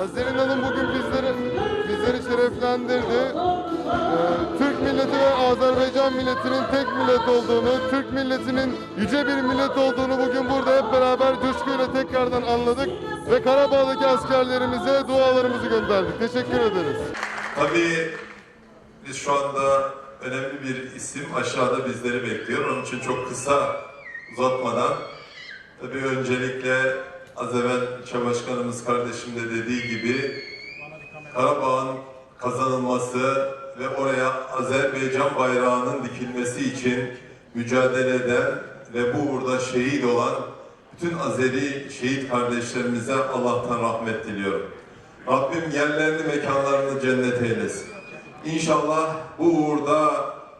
Hazirin Hanım bugün bizleri, bizleri şereflendirdi. Ee, Türk milleti ve Azerbaycan milletinin tek millet olduğunu, Türk milletinin yüce bir millet olduğunu bugün burada hep beraber coşkuyla tekrardan anladık. Ve Karabağ'daki askerlerimize dualarımızı gönderdik. Teşekkür ederiz. Tabii biz şu anda önemli bir isim aşağıda bizleri bekliyor. Onun için çok kısa uzatmadan tabii öncelikle az evvel ilçe başkanımız kardeşim de dediği gibi Karabağ'ın kazanılması ve oraya Azerbaycan bayrağının dikilmesi için mücadele eden ve bu uğurda şehit olan bütün Azeri şehit kardeşlerimize Allah'tan rahmet diliyorum. Rabbim yerlerini mekanlarını cennet eylesin. İnşallah bu uğurda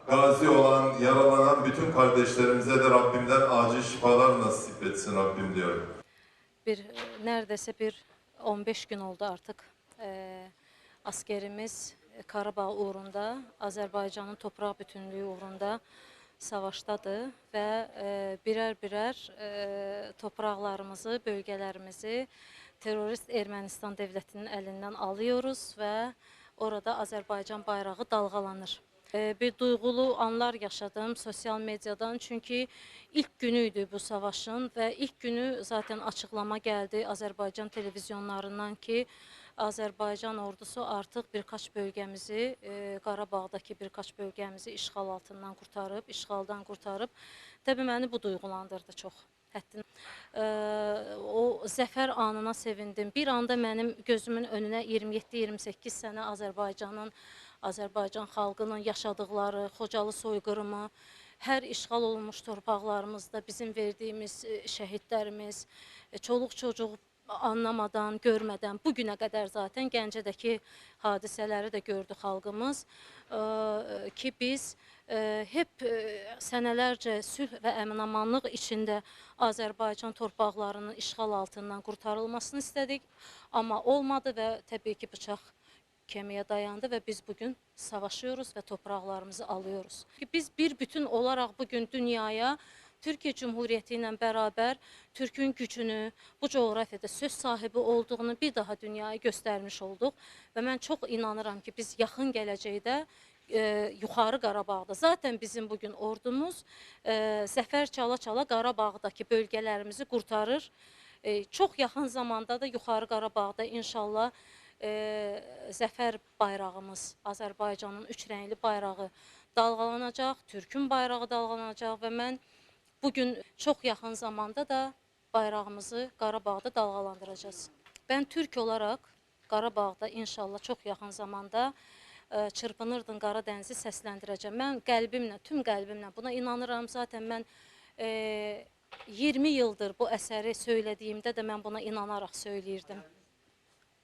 gazi olan, yaralanan bütün kardeşlerimize de Rabbimden acil şifalar nasip etsin Rabbim diyorum. Bir e, neredeyse bir 15 gün oldu artık. E, askerimiz e, Karabağ uğrunda, Azerbaycan'ın toprak bütünlüğü uğrunda savaşdadır və e, birər-birər torpaqlarımızı, bölgələrimizi terrorist Ermənistan dövlətinin əlindən alıyoruz və orada Azərbaycan bayrağı dalğalanır. Bir duyğulu anlar yaşadım sosial medyadan çünkü ilk günüydü bu savaşın və ilk günü zaten açıqlama gəldi Azərbaycan televizyonlarından ki Azərbaycan ordusu artıq birkaç bölgəmizi, e, Qarabağdakı birkaç bölgəmizi işğal altından qurtarıb, işğaldan qurtarıb. Təbii məni bu duyğulandırdı çox. Həddin. O zəfər anına sevindim. Bir anda mənim gözümün önünə 27-28 sənə Azərbaycanın, Azərbaycan xalqının yaşadıkları, Xocalı soyqırımı, hər işğal olunmuş torpaqlarımızda bizim verdiyimiz e, şəhidlərimiz, e, çoluq çocuq anlamadan, görmədən bu günə qədər zaten Gəncədəki hadisələri də gördü xalqımız. Eee, ki biz hep eee, sənelərcə sülh və əminamanlıq içində Azərbaycan torpaqlarının işğal altından qurtarılmasını istədik, amma olmadı və təbii ki bıçaq kemiğe dayandı ve biz bugün savaşıyoruz ve topraklarımızı alıyoruz. Biz bir bütün olarak bugün dünyaya Türkiye Cumhuriyeti ile beraber Türk'ün gücünü, bu coğrafyada söz sahibi olduğunu bir daha dünyaya göstermiş olduk. Ve ben çok inanıram ki biz yakın geleceğde e, yukarı Qarabağda. Zaten bizim bugün ordumuz e, zəfər çala-çala Qarabağdakı bölgelerimizi kurtarır. E, çok yakın zamanda da yukarı Qarabağda inşallah e, zəfər bayrağımız, Azərbaycanın üç rəngli bayrağı dalğalanacaq, Türkün bayrağı dalğalanacaq və mən bugün çox yaxın zamanda da bayrağımızı Qarabağda dalğalandıracağız. Ben Türk olarak Qarabağda inşallah çox yaxın zamanda e, çırpınırdın Qara dənizi səsləndirəcəm. Mən qəlbimlə, tüm qəlbimlə buna inanıram. Zaten mən e, 20 yıldır bu əsəri söylədiyimdə də mən buna inanaraq söyləyirdim.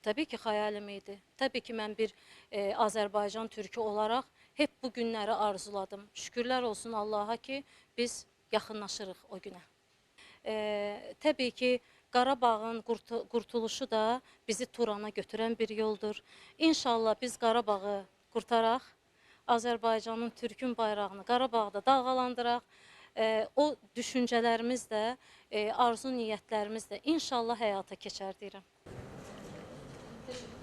Tabii ki hayalim idi. Tabii ki ben bir e, Azerbaycan Türkü olarak hep bu günləri arzuladım. Şükürlər olsun Allah'a ki biz yaxınlaşırıq o günə. E, tabii ki Qarabağın qurtu- qurtuluşu da bizi Turana götürən bir yoldur. İnşallah biz Qarabağı qurtaraq, Azərbaycanın Türkün bayrağını Qarabağda dalğalandıraq. E, o düşüncələrimiz də, e, arzu niyyətlərimiz də inşallah həyata keçər deyirəm. sufficient